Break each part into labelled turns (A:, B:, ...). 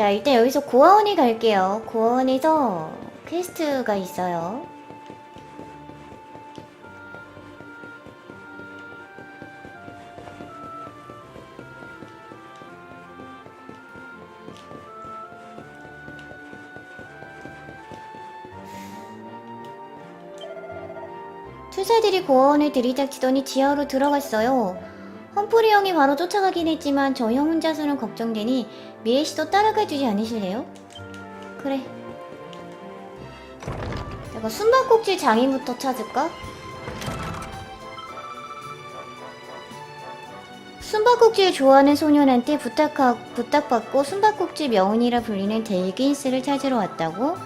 A: 자, 일단 여기서 고아원에 갈게요. 고아원에서 퀘스트가 있어요. 투사들이 고아원에 들이닥치더니 지하로 들어갔어요. 험프리 형이 바로 쫓아가긴 했지만 저 형 혼자서는 걱정되니 미애 씨도 따라가 주지 않으실래요? 그래. 내가 숨바꼭질 장인부터 찾을까? 숨바꼭질 좋아하는 소년한테 부탁하, 부탁받고 숨바꼭질 명운이라 불리는 델긴스를 찾으러 왔다고?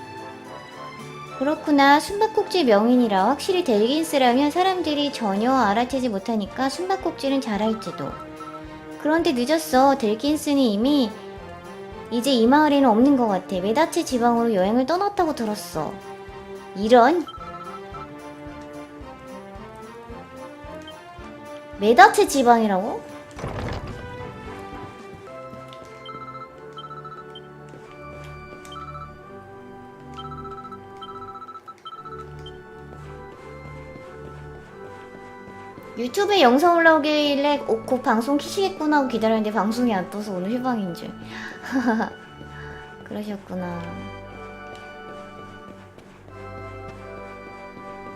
A: 그렇구나. 숨바꼭질 명인이라 확실히 델긴스라면 사람들이 전혀 알아채지 못하니까 숨바꼭질은 잘할지도. 그런데 늦었어. 델긴스는 이미 이제 이 마을에는 없는 것 같아. 메다체 지방으로 여행을 떠났다고 들었어. 이런? 메다체 지방이라고? 유튜브에 영상 올라오길래 어, 곧 방송 키시겠구나 하고 기다렸는데 방송이 안 떠서 오늘 휴방인 줄. 그러셨구나.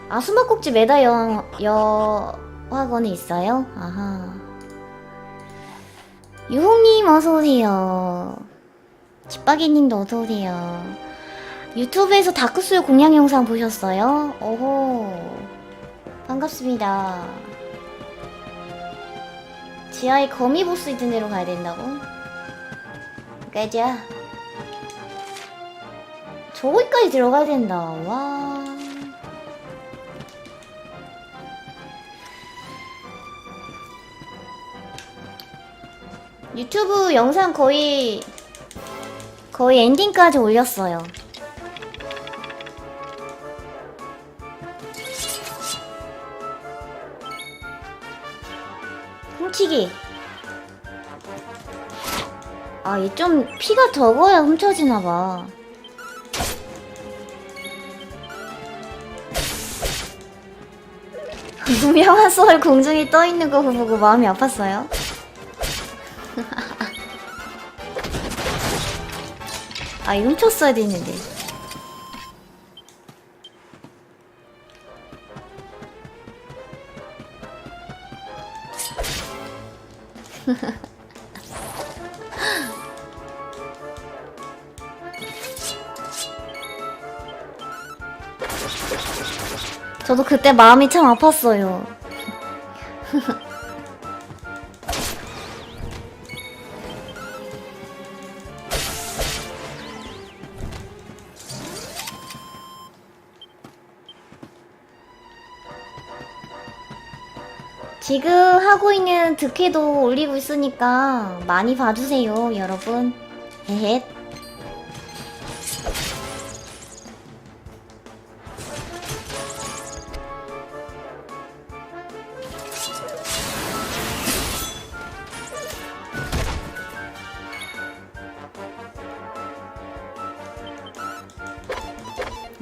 A: 아, 숨바꼭질 메다 여, 여학원에 있어요? 아하. 유홍님 어서오세요. 집박이님도 어서오세요. 유튜브에서 다크소울 공략 영상 보셨어요? 오호. 반갑습니다. 지하에 거미 보스 있던 데로 가야 된다고? 가자. 저기까지 들어가야 된다. 와. 유튜브 영상 거의 거의 엔딩까지 올렸어요. 아, 얘 좀 피가 적어야 훔쳐지나봐. 유명한 썰 공중에 떠 있는 거 보고 마음이 아팠어요. 아, 이 훔쳤어야 되는데. 저도 그때 마음이 참 아팠어요. 지금 하고 있는 득회도 올리고 있으니까 많이 봐주세요, 여러분. 헤헷.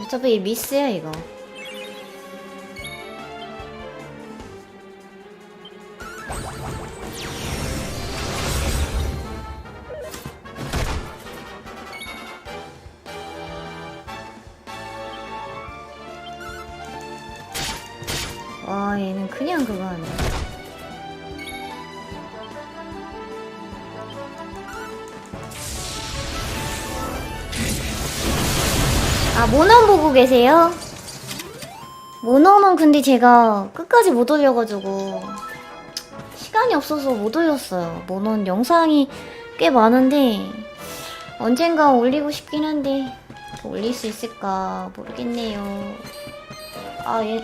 A: 어차피 이 미스야 이거 계세요? 모넌은 근데 제가 끝까지 못 올려가지고 시간이 없어서 못 올렸어요. 모넌 영상이 꽤 많은데 언젠가 올리고 싶긴 한데 올릴 수 있을까 모르겠네요. 아 얘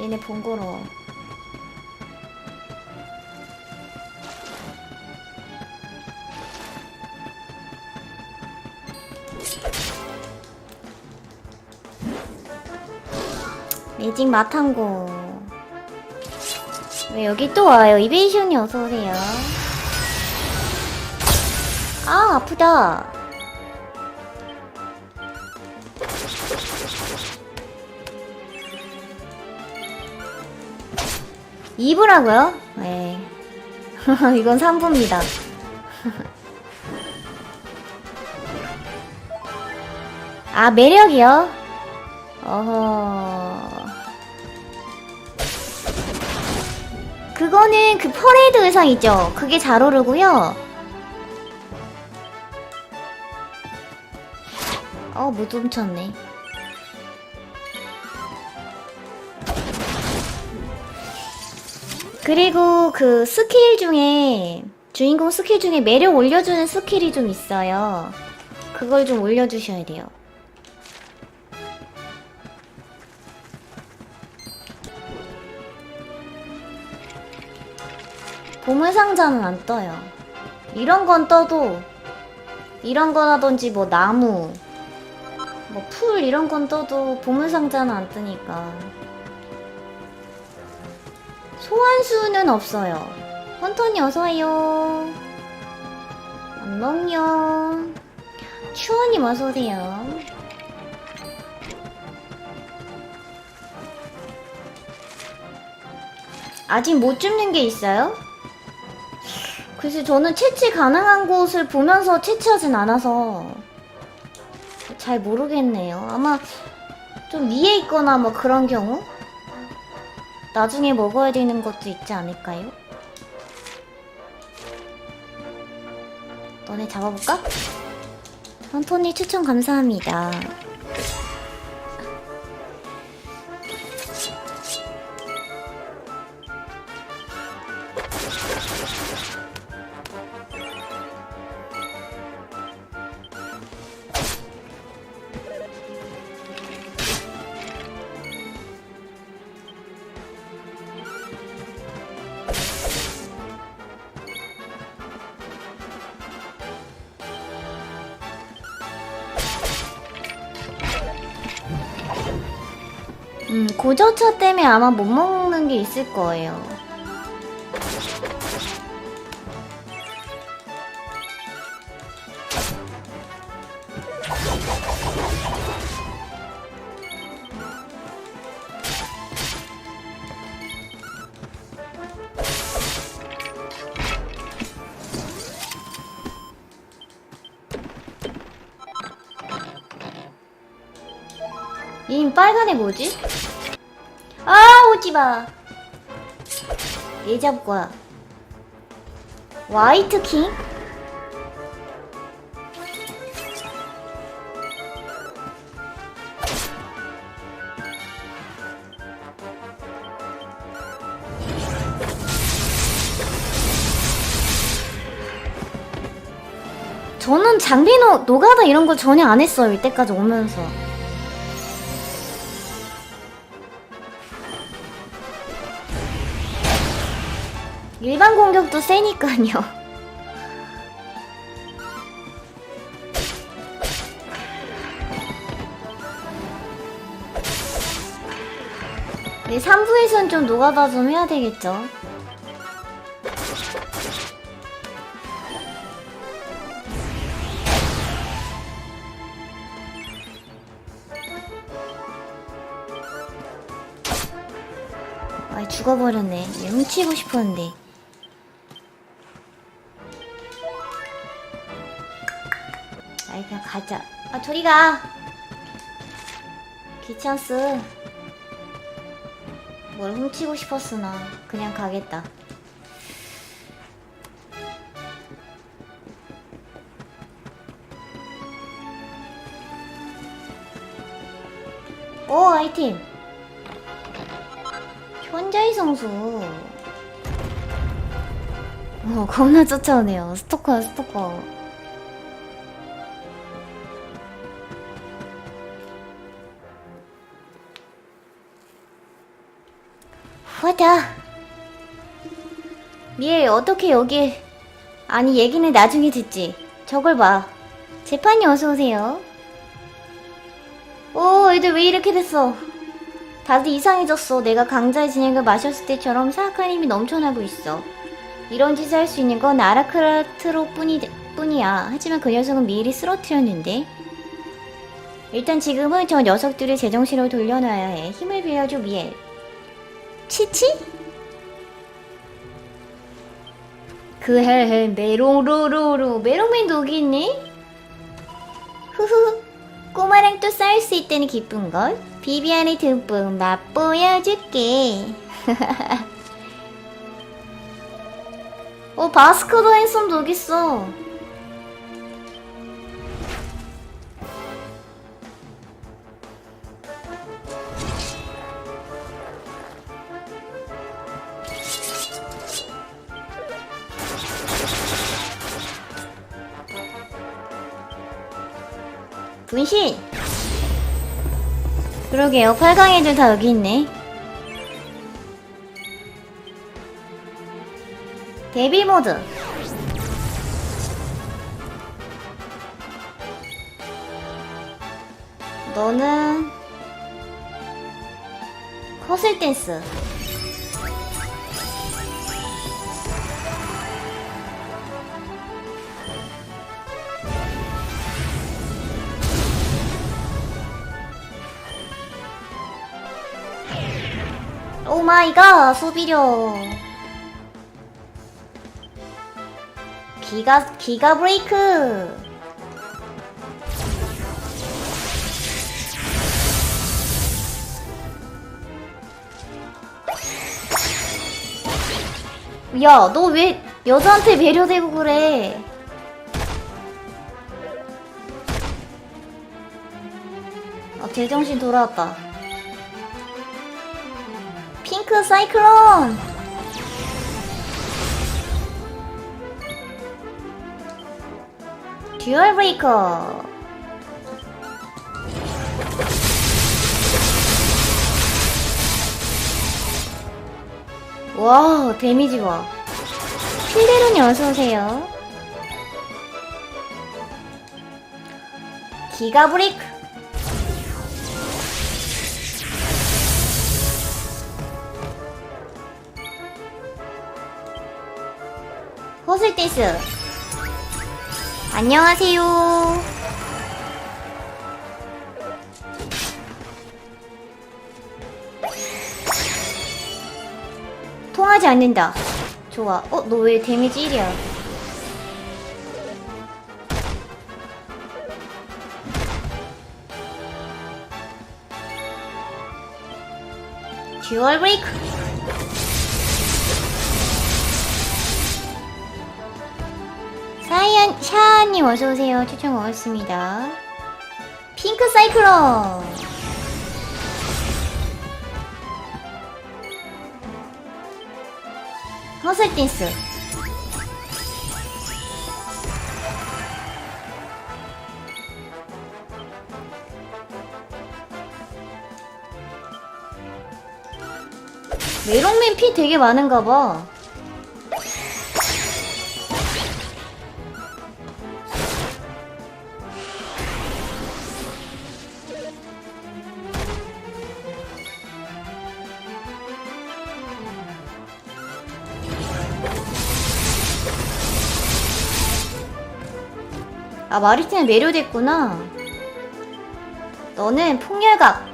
A: 얘네 번거로워 매직 마탕고 왜 여기 또 와요 이베이션이 어서오세요 아, 아프다. 이부라고요 네. 이건 3부입니다. 아, 매력이요? 어허. 그거는 그 퍼레이드 의상 있죠? 그게 잘 어울리고요. 어, 못 훔쳤네. 그리고 그 스킬 중에 주인공 스킬 중에 매력 올려주는 스킬이 좀 있어요. 그걸 좀 올려주셔야 돼요. 보물 상자는 안 떠요. 이런 건 떠도 이런 거라든지 뭐 나무, 뭐 풀 이런 건 떠도 보물 상자는 안 뜨니까. 소환수는 없어요. 헌터니 어서와요. 안녕요. 추원님 어서오세요. 아직 못 줍는 게 있어요? 글쎄 저는 채취 가능한 곳을 보면서 채취하진 않아서 잘 모르겠네요. 아마 좀 위에 있거나 뭐 그런 경우? 나중에 먹어야 되는 것도 있지 않을까요? 너네 잡아볼까? 헌토니 추천 감사합니다. 고저차 때문에 아마 못 먹는 게 있을 거예요. 이 빨간애 뭐지? 아 오지 마 얘 잡을 거야 화이트 킹? 저는 장비 노, 노가다 이런 거 전혀 안 했어요 이때까지 오면서 공격도 세니까요. 네, 3부에선 좀 노가다 좀 해야 되겠죠. 아, 죽어버렸네. 얘 훔치고 싶었는데. 가자. 아 저리 가. 귀찮스. 뭘 훔치고 싶었으나 그냥 가겠다. 오 아이템. 현자의 성수. 어 겁나 쫓아오네요. 스토커야 스토커. 후하다. 미애 어떻게 여기 아니 얘기는 나중에 듣지. 저걸 봐. 재판이 어서 오세요. 오 애들 왜 이렇게 됐어? 다들 이상해졌어. 내가 강자의 진액을 마셨을 때처럼 사악한 힘이 넘쳐나고 있어. 이런 짓을 할 수 있는 건 아라크라트로 뿐이, 뿐이야. 하지만 그 녀석은 미리 쓰러뜨렸는데. 일단 지금은 저 녀석들을 제정신으로 돌려놔야 해. 힘을 빌려줘, 미엘. 치치? 그헬헬 메롱로로로 메롱맨도 여기 있네? 후후 꼬마랑 또 싸울 수 있다니 기쁜걸? 비비안을 듬뿍 맛보여줄게 어 바스커도 핸섬도 여기 있어 분신! 그러게요. 8강 애들 다 여기 있네. 데뷔 모드. 너는 커슬 댄스. 오 마이 갓, 소비력. 기가, 기가 브레이크. 야, 너 왜 여자한테 배려되고 그래? 아, 제정신 돌아왔다. 핑크 사이클론! 듀얼 브레이커! 와, 데미지 봐. 필데론이 어서오세요. 기가 브레이크! 댄스 안녕하세요 통하지 않는다. 좋아. 어? 너 왜 데미지 1이야? 듀얼 브레이크 사이언 샤님 어서오세요. 추천 고맙습니다. 핑크 사이클론! 허슬 댄스. 메롱맨 피 되게 많은가 봐 아 마리틴은 매료됐구나. 너는 폭렬각.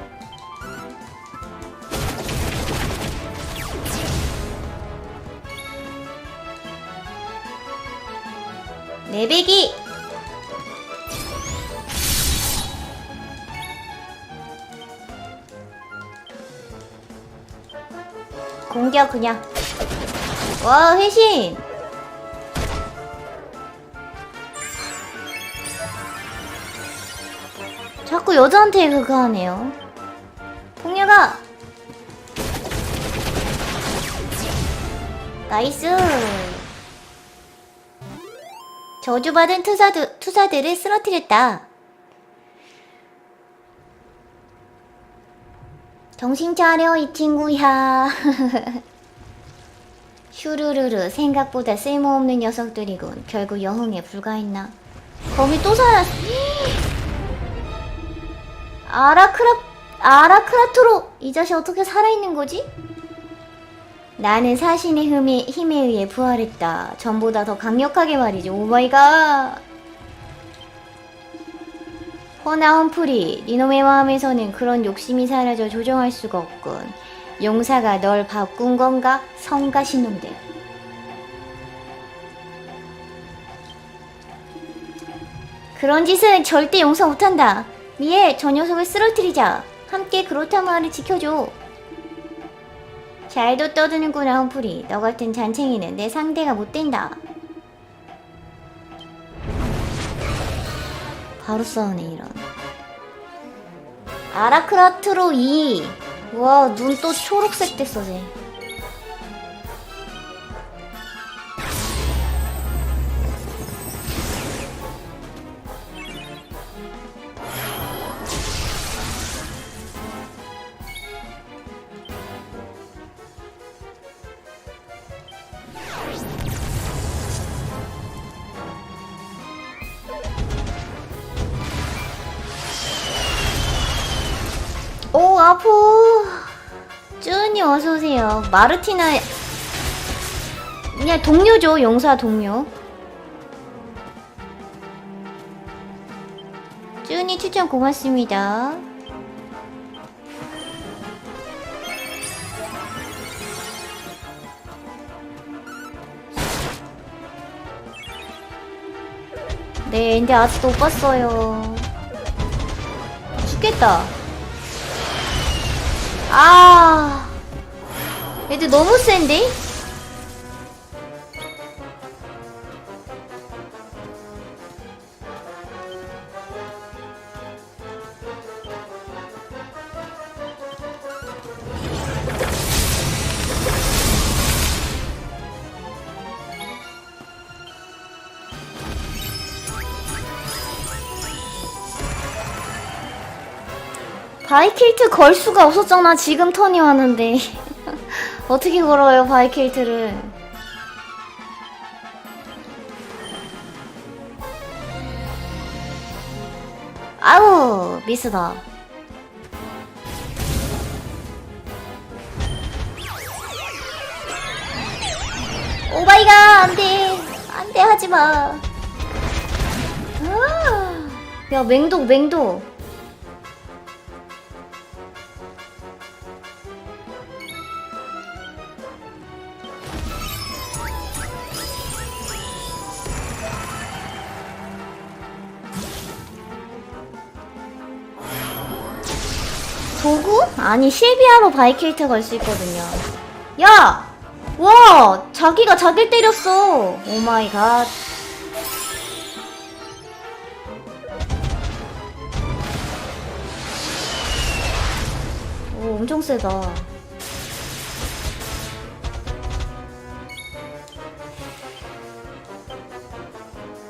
A: 내배기. 공격 그냥. 와 회신 여자한테 그거 하네요. 폭녀가 나이스. 저주받은 투사드, 투사들을 쓰러뜨렸다. 정신 차려 이 친구야. 슈르르르 생각보다 쓸모없는 녀석들이군. 결국 영웅에 불과했나. 거기 또 살았. 아라크라 아라크라토로 이 자식 어떻게 살아있는 거지? 나는 사신의 힘에, 힘에 의해 부활했다. 전보다 더 강력하게 말이지. 오마이갓. 허나 험프리, 니놈의 마음에서는 그런 욕심이 사라져 조정할 수가 없군. 용사가 널 바꾼 건가? 성가신 놈들. 그런 짓은 절대 용서 못한다. 미에 저 녀석을 쓰러뜨리자. 함께 그렇단 말을 지켜줘. 잘도 떠드는구나 험프리. 너 같은 잔챙이는 내 상대가 못 된다. 바로 싸우네 이런. 아라크라트로 2. 와, 눈 또 초록색 됐어, 쟤. 어서 오세요. 마르티나. 그냥 동료죠, 용사 동료. 쭈니 추천 고맙습니다. 네, 근데 아직도 못 봤어요. 죽겠다. 아, 애들 너무 센데? 바이킬트 걸 수가 없었잖아. 지금 턴이 왔는데. 어떻게 걸어요, 바이킬트를. 아우, 미스다. 오마이갓, 안 돼. 안 돼, 하지 마. 아, 야, 맹독, 맹독. 아니 실비아로 바이킬트 걸 수 있거든요. 야! 와! 자기가 자기를 때렸어. 오 마이 갓. 오, 엄청 세다.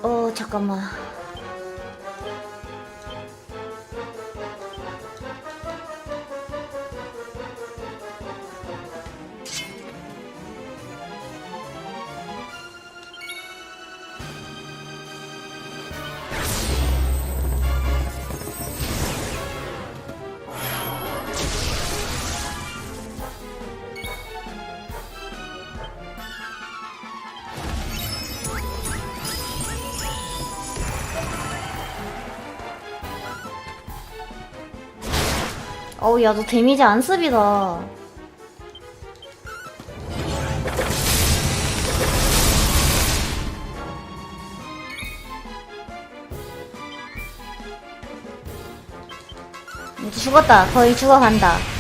A: 어, 잠깐만. 어우, 야, 너 데미지 안습이다. 죽었다. 거의 죽어간다.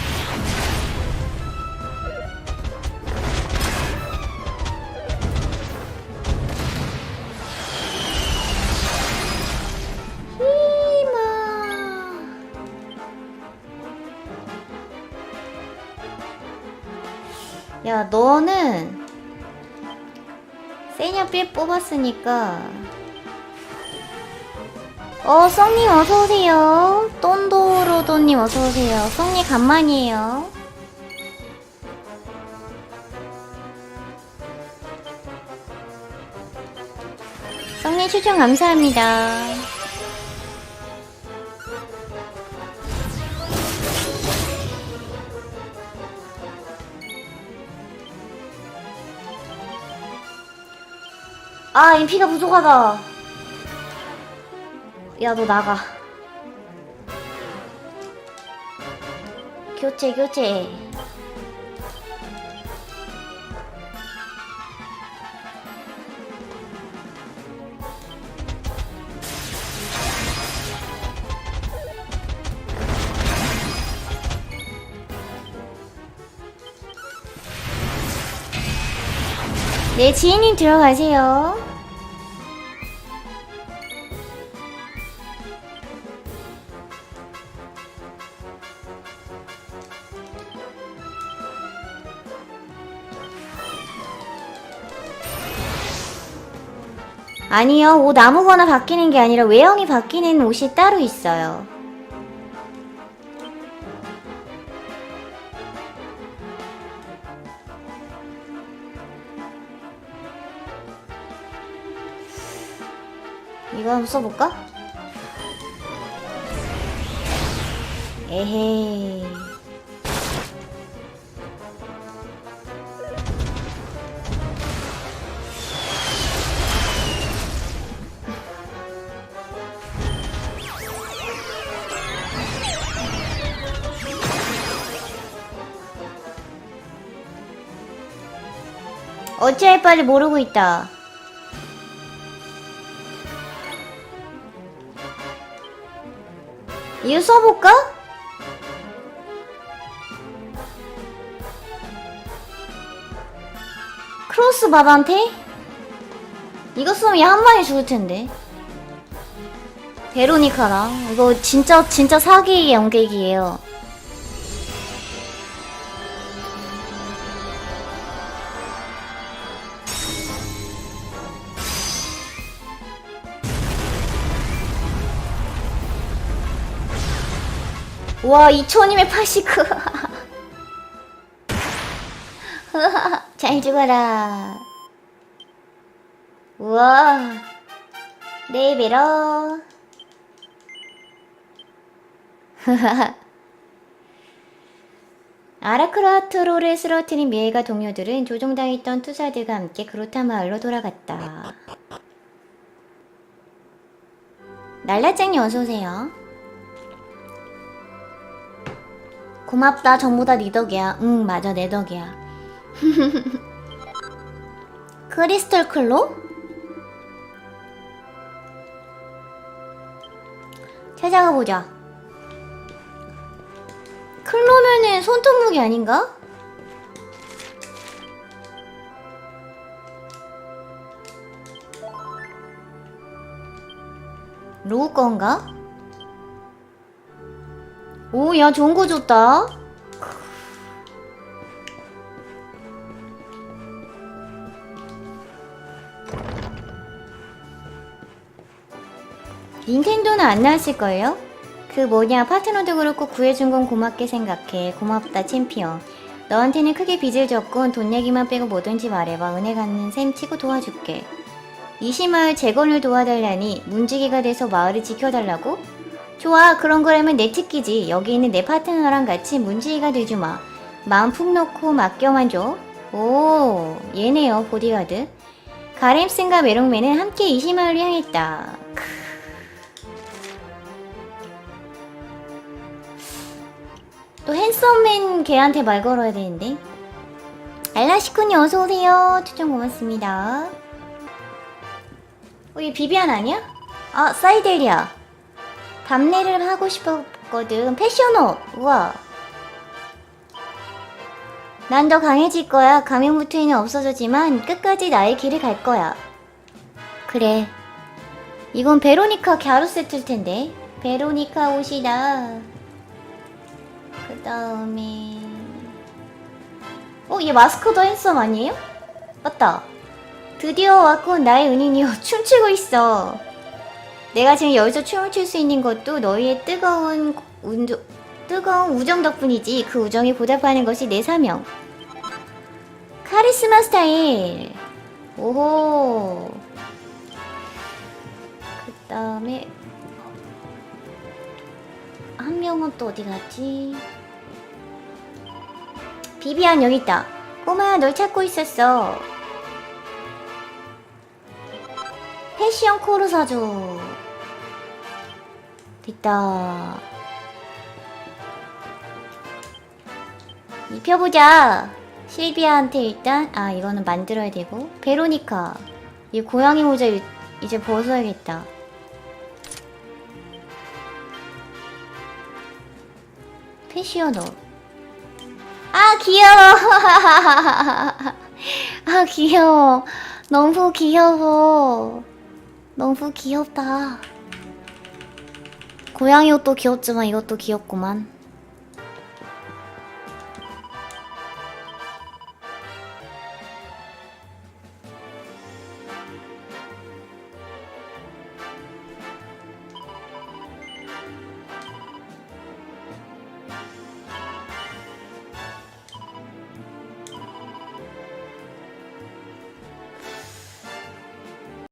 A: 너는 세냐삐 뽑았으니까 어, 썽님 어서오세요. 똔도로도님 어서오세요. 썽님 간만이에요. 썽님 추천 감사합니다. 아, 인피가 부족하다. 야, 너 나가. 교체, 교체. 네, 지인님 들어가세요. 아니요, 옷 아무거나 바뀌는 게 아니라 외형이 바뀌는 옷이 따로 있어요. 이거 한번 써볼까? 에헤이. 어찌할 바를 모르고 있다. 이거 써볼까? 크로스 바한테 이거 쓰면 얘 한 방에 죽을 텐데. 베로니카랑 이거 진짜 진짜 사기의 연객이에요. 와 2천이면 89. 잘 죽어라. 우와. 네 베러. 아라크라트로를 쓰러뜨린 미엘과 동료들은 조종당했던 투사들과 함께 그로타 마을로 돌아갔다. 날라짱이 어서오세요. 고맙다. 전부 다 네 덕이야. 응, 맞아. 내 덕이야. 크리스털 클로? 찾아가 보자. 클로면은 손톱 무기 아닌가? 로우 건가? 오, 야, 좋은 거 줬다. 닌텐도는 안 나왔을걸요? 그 뭐냐, 파트너도 그렇고 구해준 건 고맙게 생각해. 고맙다, 챔피언. 너한테는 크게 빚을 졌고 돈 얘기만 빼고 뭐든지 말해봐. 은혜 갚는 셈 치고 도와줄게. 이시마을 재건을 도와달라니 문지기가 돼서 마을을 지켜달라고? 좋아 그런 거라면 내 특기지. 여기 있는 내 파트너랑 같이 문지기가 되주마. 마음 푹 놓고 맡겨만 줘오 얘네요 보디가드. 가렘슨과 메롱맨은 함께 이시마을을 향했다. 크. 또 핸섬맨 걔한테 말 걸어야 되는데. 알라시쿤이 어서오세요. 추천 고맙습니다. 어, 얘 비비안 아니야? 아 사이델이야 답례를 하고 싶었거든. 패션옷. 우와. 난 더 강해질 거야. 가면부트에는 없어졌지만 끝까지 나의 길을 갈 거야. 그래. 이건 베로니카 갸루 세트일 텐데. 베로니카 옷이다. 그 다음에. 어, 얘 마스크도 핸섬 아니에요? 맞다. 드디어 왔군, 나의 은인이여. 춤추고 있어. 내가 지금 여기서 춤을 출 수 있는 것도 너희의 뜨거운 운조, 뜨거운 우정 덕분이지. 그 우정에 보답하는 것이 내 사명. 카리스마 스타일. 오호. 그 다음에 한 명은 또 어디 갔지? 비비안 여기 있다. 꼬마야 널 찾고 있었어. 패션 코르 사줘. 됐다. 입혀보자. 실비아한테 일단 아 이거는 만들어야 되고 베로니카 이 고양이 모자 이- 이제 벗어야겠다. 패시어너. 아 귀여워. 아 귀여워. 너무 귀여워. 너무 귀엽다. 고양이 옷도 귀엽지만 이것도 귀엽구만.